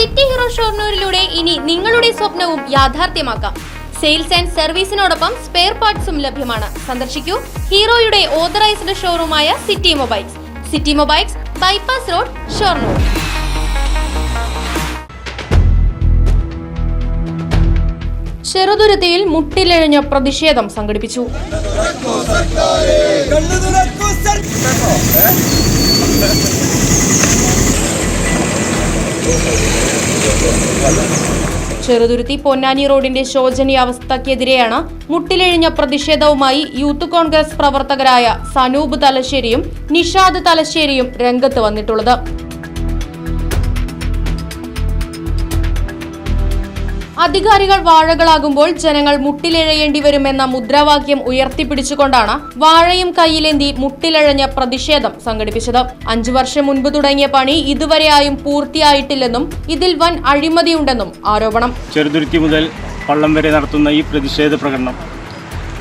City hero ഷോർണൂരിലൂടെ ഇനി നിങ്ങളുടെ സ്വപ്നവും യാഥാർത്ഥ്യമാക്കാം. സെയിൽസ് ആൻഡ് സർവീസിനോടൊപ്പം സ്പെയർ പാർട്സും ലഭ്യമാണ്. സന്ദർശിക്കൂ ഹീറോയുടെ authorised ഷോറൂമായ city mobiles. City mobiles bypass road Shoranur. ചെറുതുരുത്തിയിൽ മുട്ടിലെഴിഞ്ഞ പ്രതിഷേധം സംഘടിപ്പിച്ചു. ചെറുതുരുത്തി പൊന്നാനി റോഡിന്റെ ശോചനീയാവസ്ഥക്കെതിരെയാണ് മുട്ടിലെഴിഞ്ഞ പ്രതിഷേധവുമായി യൂത്ത് കോൺഗ്രസ് പ്രവർത്തകരായ സനൂപ് തലശ്ശേരിയും നിഷാദ് തലശ്ശേരിയും രംഗത്ത് വന്നിട്ടുള്ളത്. അധികാരികൾ വാഴകളാകുമ്പോൾ ജനങ്ങൾ മുട്ടിലിഴയേണ്ടി വരുമെന്ന മുദ്രാവാക്യം ഉയർത്തിപ്പിടിച്ചുകൊണ്ടാണ് വാഴയും കയ്യിലേന്തി മുട്ടിലഴഞ്ഞ പ്രതിഷേധം സംഘടിപ്പിച്ചത്. അഞ്ചു വർഷം മുൻപ് തുടങ്ങിയ പണി ഇതുവരെയായും പൂർത്തിയായിട്ടില്ലെന്നും ഇതിൽ വൻ അഴിമതിയുണ്ടെന്നും ആരോപണം. ചെറുതുരുത്തി മുതൽ പള്ളം വരെ നടത്തുന്ന ഈ പ്രതിഷേധ പ്രകടനം.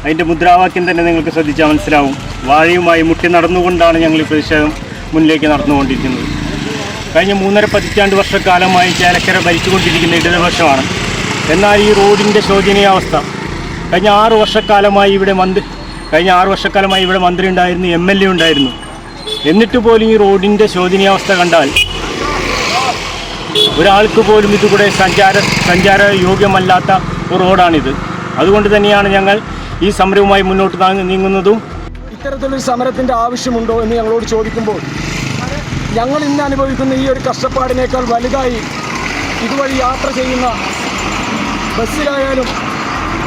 അതിന്റെ മുദ്രാവാക്യം തന്നെ നിങ്ങൾക്ക് ശ്രദ്ധിച്ചാൽ മനസ്സിലാവും. വാഴയുമായി മുട്ടി നടന്നുകൊണ്ടാണ് ഞങ്ങൾ ഈ പ്രതിഷേധം മുന്നിലേക്ക് നടന്നുകൊണ്ടിരിക്കുന്നത്. കഴിഞ്ഞ മൂന്നര പതിറ്റാണ്ട് വർഷക്കാലമായി ചേലക്കര ഭരിച്ചുകൊണ്ടിരിക്കുന്ന ഇടതുപക്ഷമാണ് എന്നാൽ ഈ റോഡിന്റെ ശോചനീയാവസ്ഥ കഴിഞ്ഞ ആറ് വർഷക്കാലമായി ഇവിടെ മന്ത്രി കഴിഞ്ഞ ആറ് വർഷക്കാലമായി ഇവിടെ മന്ത്രി ഉണ്ടായിരുന്നു എം എൽ എ ഉണ്ടായിരുന്നു. എന്നിട്ട് പോലും ഈ റോഡിന്റെ ശോചനീയാവസ്ഥ കണ്ടാൽ ഒരാൾക്ക് പോലും ഇതുകൂടെ സഞ്ചാര സഞ്ചാര യോഗ്യമല്ലാത്ത ഒരു റോഡാണിത്. അതുകൊണ്ട് തന്നെയാണ് ഞങ്ങൾ ഈ സമരവുമായി മുന്നോട്ട് നീങ്ങുന്നതും ഇത്തരത്തിലൊരു സമരത്തിന്റെ ആവശ്യമുണ്ടോ എന്ന് ഞങ്ങളോട് ചോദിക്കുമ്പോൾ ഞങ്ങൾ ഇന്ന് അനുഭവിക്കുന്ന ഈ ഒരു കഷ്ടപ്പാടിനേക്കാൾ വലുതായി ഇതുവഴി യാത്ര ചെയ്യുന്ന ബസ്സിലായാലും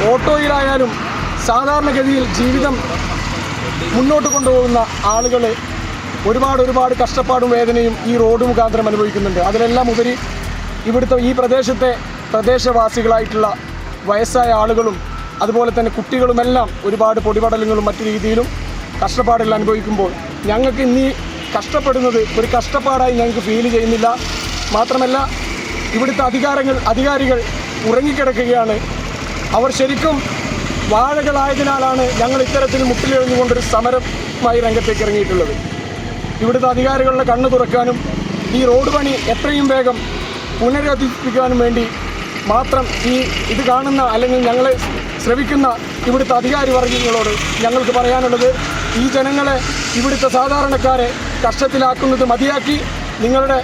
ഓട്ടോയിലായാലും സാധാരണഗതിയിൽ ജീവിതം മുന്നോട്ട് കൊണ്ടുപോകുന്ന ആളുകൾ ഒരുപാട് ഒരുപാട് കഷ്ടപ്പാടും വേദനയും ഈ റോഡ് മുഖാന്തരം അനുഭവിക്കുന്നുണ്ട്. അതിലെല്ലാം ഉപരി ഇവിടുത്തെ ഈ പ്രദേശത്തെ പ്രദേശവാസികളായിട്ടുള്ള വയസ്സായ ആളുകളും അതുപോലെ തന്നെ കുട്ടികളുമെല്ലാം ഒരുപാട് പൊടിപടലങ്ങളും മറ്റു രീതിയിലും കഷ്ടപ്പാടുകൾ അനുഭവിക്കുമ്പോൾ ഞങ്ങൾക്ക് ഇന്നീ കഷ്ടപ്പെടുന്നത് ഒരു കഷ്ടപ്പാടായി ഞങ്ങൾക്ക് ഫീൽ ചെയ്യുന്നില്ല. മാത്രമല്ല ഇവിടുത്തെ അധികാരങ്ങൾ അധികാരികൾ ഉറങ്ങിക്കിടക്കുകയാണ്. അവർ ശരിക്കും വാഴകളായതിനാലാണ് ഞങ്ങൾ ഇത്തരത്തിൽ മുട്ടിലെഴുന്നുകൊണ്ടൊരു സമരമായി രംഗത്തേക്ക് ഇറങ്ങിയിട്ടുള്ളത് ഇവിടുത്തെ അധികാരികളുടെ കണ്ണു തുറക്കാനും ഈ റോഡ് പണി എത്രയും വേഗം പുനരധിപ്പിക്കാനും വേണ്ടി മാത്രം ഈ ഇത് കാണുന്ന അല്ലെങ്കിൽ ഞങ്ങളെ ശ്രവിക്കുന്ന ഇവിടുത്തെ അധികാരി വർഗങ്ങളോട് ഞങ്ങൾക്ക് പറയാനുള്ളത് ഈ ജനങ്ങളെ ഇവിടുത്തെ സാധാരണക്കാരെ കഷ്ടത്തിലാക്കുന്നത് മതിയാക്കി നിങ്ങളുടെ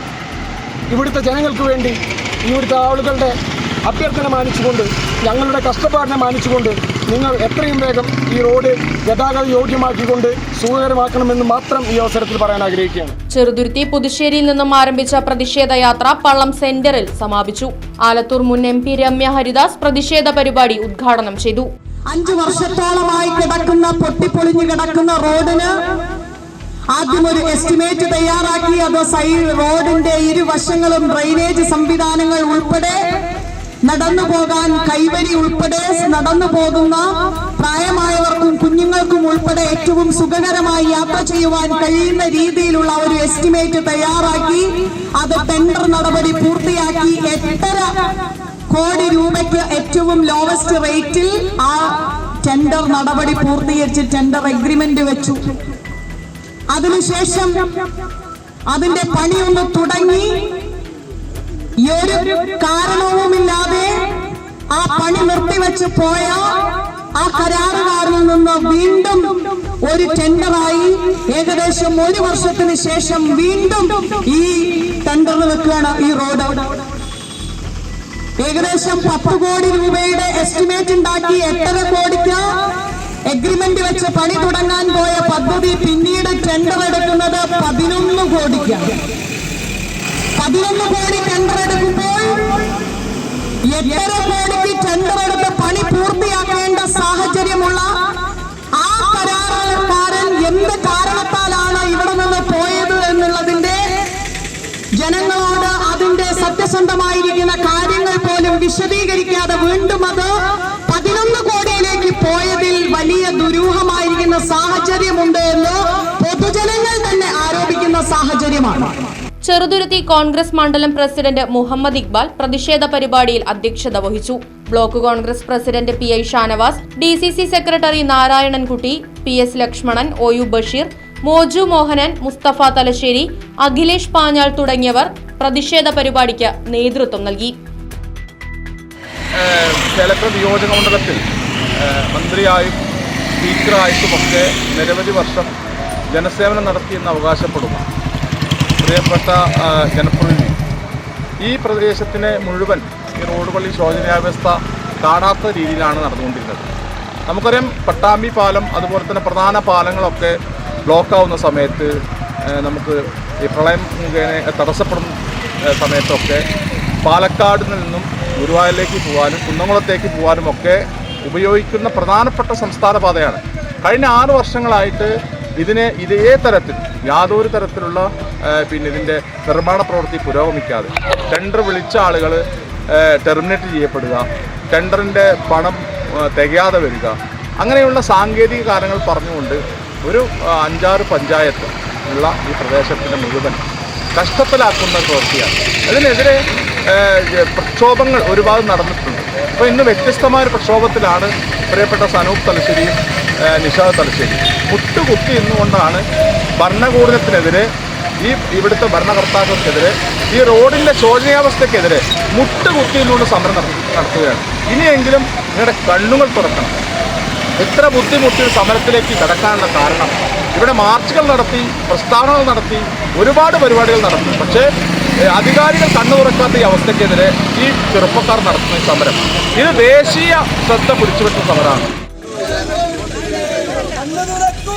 ഇവിടുത്തെ ജനങ്ങൾക്ക് വേണ്ടി ഇവിടുത്തെ ആളുകളുടെ അഭ്യർത്ഥന മാനിച്ചുകൊണ്ട് ഞങ്ങളുടെ കഷ്ടപ്പാടിനെ മാനിച്ചുകൊണ്ട് നിങ്ങൾ എത്രയും വേഗം ഈ റോഡ് ഗതാഗത യോഗ്യമാക്കിക്കൊണ്ട് സുഖകരമാക്കണമെന്ന് മാത്രം ഈ അവസരത്തിൽ പറയാൻ ആഗ്രഹിക്കുകയാണ്. ചെറുതുരുത്തി പുതുശ്ശേരിയിൽ നിന്നും ആരംഭിച്ച പ്രതിഷേധ യാത്ര പള്ളം സെന്ററിൽ സമാപിച്ചു. ആലത്തൂർ മുൻ എം പി രമ്യ ഹരിദാസ് പ്രതിഷേധ പരിപാടി ഉദ്ഘാടനം ചെയ്തു. അഞ്ചു വർഷത്തോളമായി കിടക്കുന്ന പൊട്ടിപ്പൊളിഞ്ഞു കിടക്കുന്ന റോഡിന് ആദ്യം ഒരു എസ്റ്റിമേറ്റ് തയ്യാറാക്കി. അത് റോഡിന്റെ ഇരുവശങ്ങളും ഡ്രൈനേജ് സംവിധാനങ്ങൾ ഉൾപ്പെടെ നടന്നു പോകാൻ കൈവരി ഉൾപ്പെടെ നടന്നു പോകുന്ന പ്രായമായവർക്കും കുഞ്ഞുങ്ങൾക്കും ഉൾപ്പെടെ ഏറ്റവും സുഖകരമായി യാത്ര ചെയ്യുവാൻ കഴിയുന്ന രീതിയിലുള്ള ഒരു എസ്റ്റിമേറ്റ് തയ്യാറാക്കി അത് ടെൻഡർ നടപടി പൂർത്തിയാക്കി എത്ര കോടി രൂപയ്ക്ക് ഏറ്റവും ലോവസ്റ്റ് റേറ്റിൽ ആ ടെൻഡർ നടപടി പൂർത്തീകരിച്ച് ടെൻഡർ അഗ്രിമെന്റ് വെച്ചു. അതിനുശേഷം അതിന്റെ പണിയൊന്ന് തുടങ്ങി. ഈ ഒരു പണി പോയ ആ കരാറുകാരിൽ നിന്ന് വീണ്ടും ഒരു ടെൻഡറായി ഏകദേശം ഒരു വർഷത്തിന് ശേഷം വീണ്ടും ഈ ടെൻഡർ വെക്കുകയാണ് ഈ റോഡ്. ഏകദേശം പത്ത് കോടി രൂപയുടെ എസ്റ്റിമേറ്റ് ഉണ്ടാക്കി എട്ടര കോടിക്ക് എഗ്രിമെന്റ് വെച്ച് പണി തുടങ്ങാൻ പോയ പദ്ധതി പിന്നീട് ടെൻഡർ എടുക്കുന്നത് പതിനൊന്ന് കോടിക്കാണ്. പതിനൊന്ന് കോടി ടെൻഡർ എടുക്കുമ്പോൾ എട്ടര കോടിക്ക് ടെൻഡർ ജനങ്ങളോട് അതിന്റെ സത്യസന്ധമായിരിക്കുന്ന കാര്യങ്ങൾ പോലും വിശദീകരിക്കാതെ വീണ്ടും അത് പതിനൊന്ന് കോടിയിലേക്ക് പോയതിൽ വലിയ ദുരൂഹമായിരിക്കുന്ന സാഹചര്യമുണ്ട് എന്ന് പൊതുജനങ്ങൾ തന്നെ ആരോപിക്കുന്ന സാഹചര്യമാണ്. ചെറുതുരുത്തി കോൺഗ്രസ് മണ്ഡലം പ്രസിഡന്റ് മുഹമ്മദ് ഇക്ബാൽ പ്രതിഷേധ പരിപാടിയിൽ അധ്യക്ഷത വഹിച്ചു. Block Congress president P I Shanavas D secretary Narayanankutty P S Lakshmanan O U Basheer Moju Mohanan Mustafa Thalassery Akhilesh Panjal തുടങ്ങിയവർ പ്രതിഷേധ പരിപാടിക്ക് നേതൃത്വം നൽകി. ചേലക്കര നിയോജക മണ്ഡലത്തിൽ മന്ത്രിയായും നിരവധി വർഷം ജനസേവനം നടത്തിയെന്ന് അവകാശപ്പെടുന്നു. പ്രിയപ്പെട്ട ജനപ്രതിനിധി ഈ പ്രദേശത്തിനെ മുഴുവൻ ഈ റോഡ് പള്ളി ശോചനീയാവസ്ഥ കാണാത്ത രീതിയിലാണ് നടന്നുകൊണ്ടിരുന്നത്. നമുക്കറിയാം പട്ടാമ്പി പാലം അതുപോലെ തന്നെ പ്രധാന പാലങ്ങളൊക്കെ ബ്ലോക്കാവുന്ന സമയത്ത് നമുക്ക് ഈ പ്രളയം മുഖേന തടസ്സപ്പെടുന്ന സമയത്തൊക്കെ പാലക്കാട് നിന്നും ഗുരുവായൂരിലേക്ക് പോകാനും കുന്നംകുളത്തേക്ക് പോകാനും ഒക്കെ ഉപയോഗിക്കുന്ന പ്രധാനപ്പെട്ട സംസ്ഥാന പാതയാണ്. കഴിഞ്ഞ ആറ് വർഷങ്ങളായിട്ട് ഇതിനെ ഇതേ തരത്തിൽ യാതൊരു തരത്തിലുള്ള പിന്നെ ഇതിന്റെ നിർമ്മാണ പ്രവൃത്തി പുരോഗമിക്കാതെ ടെൻഡർ വിളിച്ച ആളുകൾ ടെർമിനേറ്റ് ചെയ്യപ്പെടുക ടെൻഡറിന്റെ പണം തികയാതെ വരിക അങ്ങനെയുള്ള സാങ്കേതിക കാരണങ്ങൾ പറഞ്ഞുകൊണ്ട് ഒരു അഞ്ചാറ് പഞ്ചായത്ത് ഉള്ള ഈ പ്രദേശത്തിന്റെ മുഴുവൻ കഷ്ടത്തിലാക്കുന്ന പ്രവൃത്തിയാണ്. അതിനെതിരെ പ്രക്ഷോഭങ്ങൾ ഒരുപാട് നടന്നിട്ടുണ്ട്. അപ്പോൾ ഇന്ന് വ്യത്യസ്തമായ പ്രക്ഷോഭത്തിലാണ് പ്രിയപ്പെട്ട സനൂപ് തലശ്ശേരിയും നിഷാദ് തലശ്ശേരി. മുട്ടുകുത്തി എന്നുകൊണ്ടാണ് ഭരണകൂടത്തിനെതിരെ ഈ ഇവിടുത്തെ ഭരണകർത്താക്കൾക്കെതിരെ ഈ റോഡിന്റെ ശോചനീയാവസ്ഥക്കെതിരെ മുട്ടുകുത്തി നിന്നുകൊണ്ട് സമരം നടത്തി- നടത്തുകയാണ്. ഇനിയെങ്കിലും നിങ്ങളുടെ കണ്ണുകൾ തുറക്കണം. എത്ര ബുദ്ധിമുട്ടി സമരത്തിലേക്ക് കടക്കാനുള്ള കാരണം? ഇവിടെ മാർച്ചുകൾ നടത്തി പ്രസ്താവനകൾ നടത്തി ഒരുപാട് പരിപാടികൾ നടത്തി. പക്ഷേ അധികാരികൾ കണ്ണു തുറക്കാത്ത ഈ അവസ്ഥയ്ക്കെതിരെ ഈ ചെറുപ്പക്കാർ നടത്തുന്ന സമരം. ഇത് ദേശീയ ശ്രദ്ധ പിടിച്ചുപറ്റുന്ന സമരമാണ്. കണ്ണു തുറക്കൂ